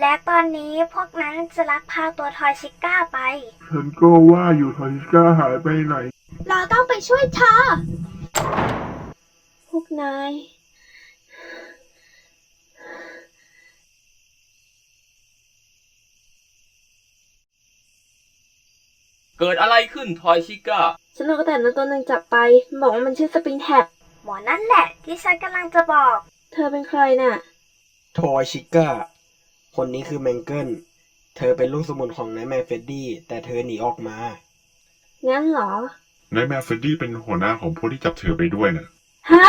และตอนนี้พวกนั้นจะลักพาตัวทอยชิก้าไป ฉันก็ว่าอยู่ทอนิก้าหายไปไหน เราต้องไปช่วยเธอ พวกนาย เกิดอะไรขึ้นทอยชิก้า ฉันเอากระต่ายนั้นตัวหนึ่งจับไปมันบอกว่ามันชื่อสปริงแท็บหมอนั่นแหละที่ฉันกำลังจะบอก เธอเป็นใครน่ะ ทอยชิก้า คนนี้คือแมงเกิล เธอเป็นลูกสมุนของนายแมนเฟดดี้ แต่เธอหนีออกมา งั้นเหรอ นายแมฟเฟดดี้เป็นหัวหน้าของพวกที่จับเธอไปด้วยนะฮะ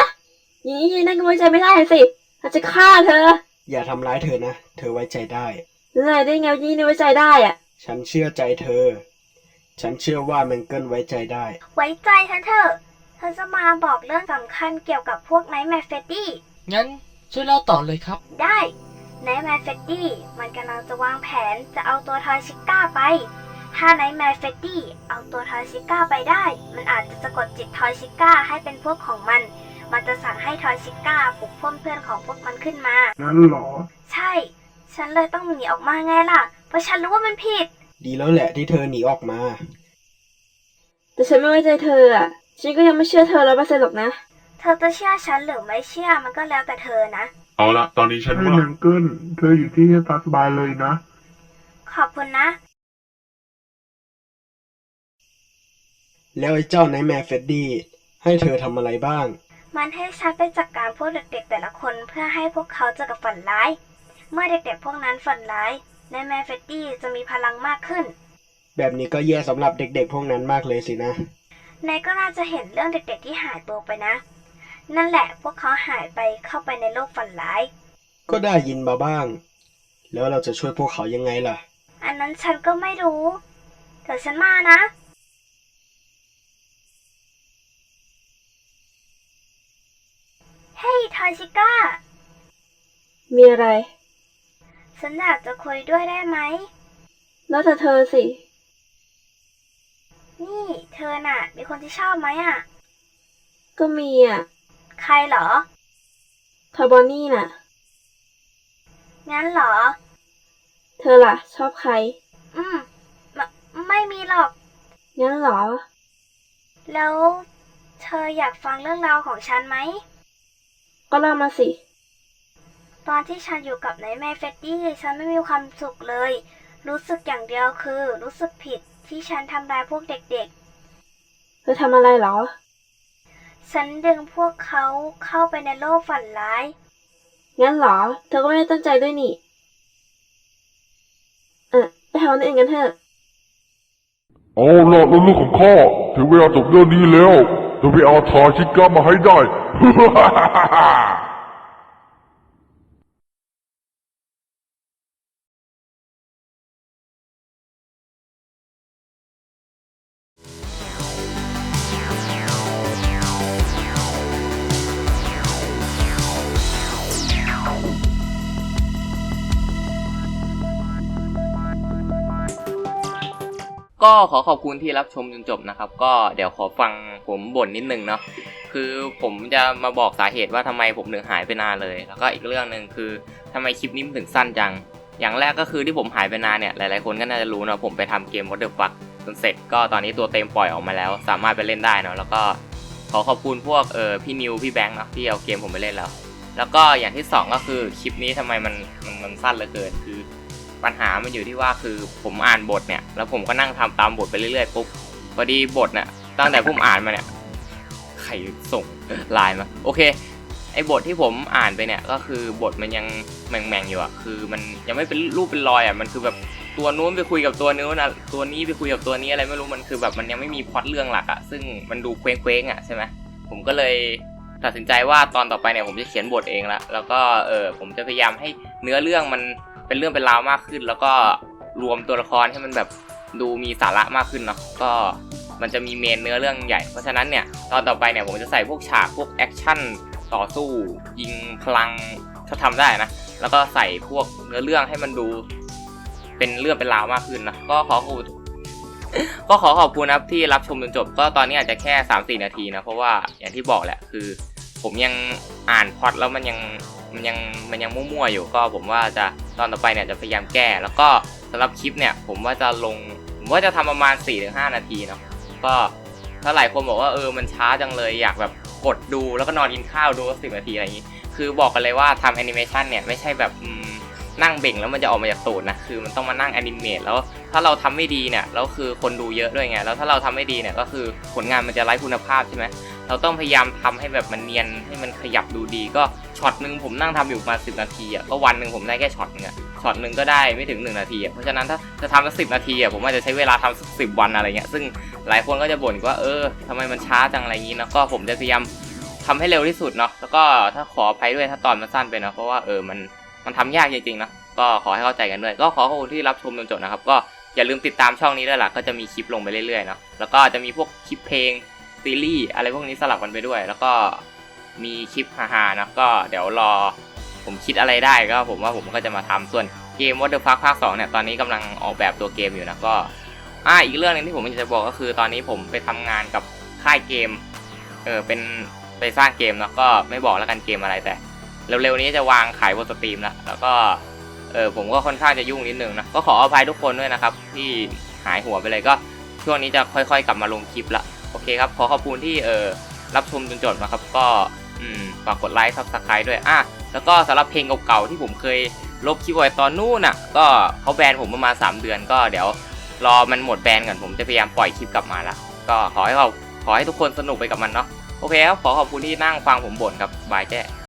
อย่างนี้ยังนั่งไว้ใจไม่ได้สิอาจจะฆ่าเธอ อย่าทำร้ายเธอนะ เธอไว้ใจได้แล้วนายได้ไงว่ายี่นี่ไว้ใจได้อะฉันเชื่อใจเธอ ฉันเชื่อว่าแมงเกิลไว้ใจได้ ไว้ใจฉันเถอะเธอจะมาบอกเรื่องสำคัญเกี่ยวกับพวกไนท์แมฟเฟดดี้งั้นช่วยเล่าต่อเลยครับ ได้ ไนท์แมฟเฟดดี้มันกำลังจะวางแผนจะเอาตัวทอยชิก้าไป ถ้าไนท์แมฟเฟดดี้เอาตัวทอยชิก้าไปได้ มันอาจจะสะกดจิตทอยชิก้าให้เป็นพวกของมัน มันจะสั่งให้ทอยชิก้าปลุกพวกเพื่อนของพวกมันขึ้นมางั้นเหรอ ใช่ ฉันเลยต้องหนีออกมาไงล่ะ เพราะฉันรู้ว่ามันผิด ดีแล้วแหละที่เธอหนีออกมา แต่ฉันไม่ไว้ใจเธออะ ฉันก็ยังไม่เชื่อเธอร้อยเปอร์เซ็นต์หรอกนะ เธอจะเชื่อฉันหรือไม่เชื่อมันก็แล้วแต่เธอนะ เอาละตอนนี้ฉันให้ว่าแมงเกิลเธออยู่ที่สบายเลยนะ ขอบคุณนะ แล้วไอ้เจ้านายแมนเฟดดี้ให้เธอทำอะไรบ้าง มันให้ฉันไปจัดการพวกเด็กๆแต่ละคนเพื่อให้พวกเขาเจอกับฝันร้าย เมื่อเด็กๆพวกนั้นฝันร้ายในแมฟเฟตตี้จะมีพลังมากขึ้น แบบนี้ก็แย่สำหรับเด็กๆพวกนั้นมากเลยสินะ นายก็น่าจะเห็นเรื่องเด็กๆที่หายตัวไปนะ นั่นแหละพวกเขาหายไปเข้าไปในโลกฝันร้าย ก็ได้ยินมาบ้าง แล้วเราจะช่วยพวกเขายังไงล่ะ อันนั้นฉันก็ไม่รู้เดี๋ยวฉันมานะ เฮ้ยทอยชิก้า มีอะไร ฉันอยากจะคุยด้วยได้ไหม แล้วแต่เธอสิ นี่เธอน่ะ มีคนที่ชอบไหมอะ ก็มีอะ ใครเหรอทอยบอนนี่น่ะ งั้นเหรอ เธอล่ะ ชอบใคร อืมไมไม่มีหรอก งั้นเหรอ แล้วเธออยากฟังเรื่องราวของฉันไหม ก็เล่ามาสิ ตอนที่ฉันอยู่กับนายแม่เฟตตี้ฉันไม่มีความสุขเลย รู้สึกอย่างเดียวคือ รู้สึกผิดที่ฉันทำร้ายพวกเด็กเธอทำอะไรเหรอๆ ฉันดึงพวกเขาเข้าไปในโลกฝันร้าย งั้นเหรอ เธอก็ไม่ได้ตั้งใจด้วยนี่ เออไปหาคนอื่นกันเถอะ เอาล่ะลูกๆของข้าถึงเวลาจบเรื่องนี้แล้วจะไปเอาทาชิก้ามาให้ได้ ก็ขอขอบคุณที่รับชมจนจบนะครับ ก็เดี๋ยวขอฟังผมบ่นนิดนึงเนาะคือผมจะมาบอกสาเหตุว่าทำไมผมถึงหายไปนานเลย แล้วก็อีกเรื่องหนึ่งคือทำไมคลิปนี้มันถึงสั้นจัง อย่างแรกก็คือที่ผมหายไปนานเนี่ยหลายๆคนก็น่าจะรู้นะผมไปทำเกม What the fuck จนเสร็จก็ตอนนี้ตัวเต็มปล่อยออกมาแล้ว สามารถไปเล่นได้เนาะแล้วก็ขอขอบคุณพวกเออพี่นิวพี่แบงค์เนาะที่เอาเกมผมไปเล่นแล้ว แล้วก็อย่างที่สองก็คือคลิปนี้ทำไมมันมันมันสั้นเหลือเกินคื ปัญหามันอยู่ที่ว่าคือผมอ่านบทเนี่ย แล้วผมก็นั่งทำตามบทไปเรื่อยๆปุ๊บพอดีบทเนี่ยตั้งแต่ผมอ่านมาเนี่ยใครส่งไลน์มาโอเคไอ้บทที่ผมอ่านไปเนี่ยก็คือบทมันยังแหม่งๆอยู่อะคือมันยังไม่เป็นรูปเป็นรอยอะมันคือแบบตัวนู้นไปคุยกับตัวนู้นนะตัวนี้ไปคุยกับตัวนี้อะไรไม่รู้มันคือแบบมันยังไม่มีพล็อตเรื่องหลักอะซึ่งมันดูเคว้งๆอะใช่ไหมผมก็เลยตัดสินใจว่าตอนต่อไปเนี่ยผมจะเขียนบทเองละแล้วก็เออผมจะพยายามให้เนื้อเรื่องมัน เป็นเรื่องเป็นราวมากขึ้น แล้วก็รวมตัวละครให้มันแบบดูมีสาระมากขึ้นเนาะก็มันจะมีเมนเนื้อเรื่องใหญ่ เพราะฉะนั้นเนี่ยตอนต่อไปเนี่ยผมจะใส่พวกฉากพวกแอคชั่นต่อสู้ ยิงพลังถ้าทำได้นะ แล้วก็ใส่พวกเนื้อเรื่องให้มันดู เป็นเรื่องเป็นราวมากขึ้นนะก็ขอขอบก็ขอขอบคุณนะครับที่รับชมจนจบ ก็ตอนนี้อาจจะแค่3-4นาทีนะเพราะว่าอย่างที่บอกแหละคือ ผมยังอ่านพอตแล้วมันยังมันยังมันยังมั่วๆอยู่ ก็ผมว่าจะ ตอนต่อไปเนี่ยจะพยายามแก้ แล้วก็สำหรับคลิปเนี่ย ผมว่าจะลง ผมว่าจะทำประมาณ 4-5 นาทีเนาะก็ถ้าหลายคนบอกว่าเออมันช้าจังเลยอยากแบบกดดูแล้วก็นอนกินข้าวดูสิบนาทีอะไรอย่างนี้ คือบอกกันเลยว่าทำแอนิเมชันเนี่ยไม่ใช่แบบนั่งเบ่งแล้วมันจะออกมาจากตูดนะคือมันต้องมานั่งแอนิเมตแล้วถ้าเราทำไม่ดีเนี่ยแล้วคือคนดูเยอะด้วยไงแล้วถ้าเราทำไม่ดีเนี่ยก็คือผลงานมันจะไร้คุณภาพใช่ไหม เราต้องพยายามทำให้แบบมันเนียนให้มันขยับดูดีก็ช็อตหนึ่งผมนั่งทำอยู่มาสิบนาทีอะก็วันหนึ่งผมได้แค่ช็อตนึงอะช็อตหนึ่งก็ได้ไม่ถึง 1 นาทีอะเพราะฉะนั้นถ้าจะทำสักสินาทีอะผมอาจจะใช้เวลาทำสักสิวันอะไรเงี้ยซึ่งหลายคนก็จะบ่นว่าเออทำไมมันช้าจังอะไรอย่างนี้นะก็ผมจะพยายามทำให้เร็วที่สุดเนาะแล้วก็ถ้าขออภัยด้วยถ้าตอนมันสั้นไปเนาะเพราะว่าเออมันมันทำยากจริงๆนะก็ขอให้เข้าใจกันด้วยก็ขอขอบคุณที่รับชมจนจบนะครับก็อย่าลืมติดตามช่องนี้ด้วยล่ะก็จะมีคลิปลงไปเรื่อยๆเนาะแล้วก็จะมีพวกคลิปเพลง ซีรีส์อะไรพวกนี้สลับกันไปด้วย แล้วก็มีคลิปฮาๆนะก็เดี๋ยวรอผมคิดอะไรได้ก็ผมว่าผมก็จะมาทำส่วนเกม What the Fuck ภาค2เนี่ยตอนนี้กำลังออกแบบตัวเกมอยู่นะก็อ่าอีกเรื่องหนึงที่ผมอยากจะบอกก็คือ ตอนนี้ผมไปทำงานกับค่ายเกมเออเป็นไปสร้างเกมเนาะก็ไม่บอกแล้วกันเกมอะไรแต่เร็วๆนี้จะวางขายบนสตรีมแล้วแล้วก็เออผมก็ค่อนข้างจะยุ่งนิดนึงนะก็ขออภัยทุกคนด้วยนะครับ ที่หายหัวไปเลยก็ช่วงนี้จะค่อย ๆ กลับมาลงคลิปละ โอเคครับ ขอขอบคุณที่เออรับชมจนจบนะครับ ก็อืมฝากกดไลค์ซับสไครต์ด้วยอะแล้วก็สำหรับเพลงเก่าๆที่ผมเคยลบคลิปไว้ตอนนู้นน่ะ ก็เขาแบนผมประมาณ 3 เดือน ก็เดี๋ยวรอมันหมดแบนก่อนผมจะพยายามปล่อยคลิปกลับมาละก็ขอให้เราขอให้ทุกคนสนุกไปกับมันเนาะโอเคครับขอขอบคุณที่นั่งฟังผมบ่นครับบายแจ้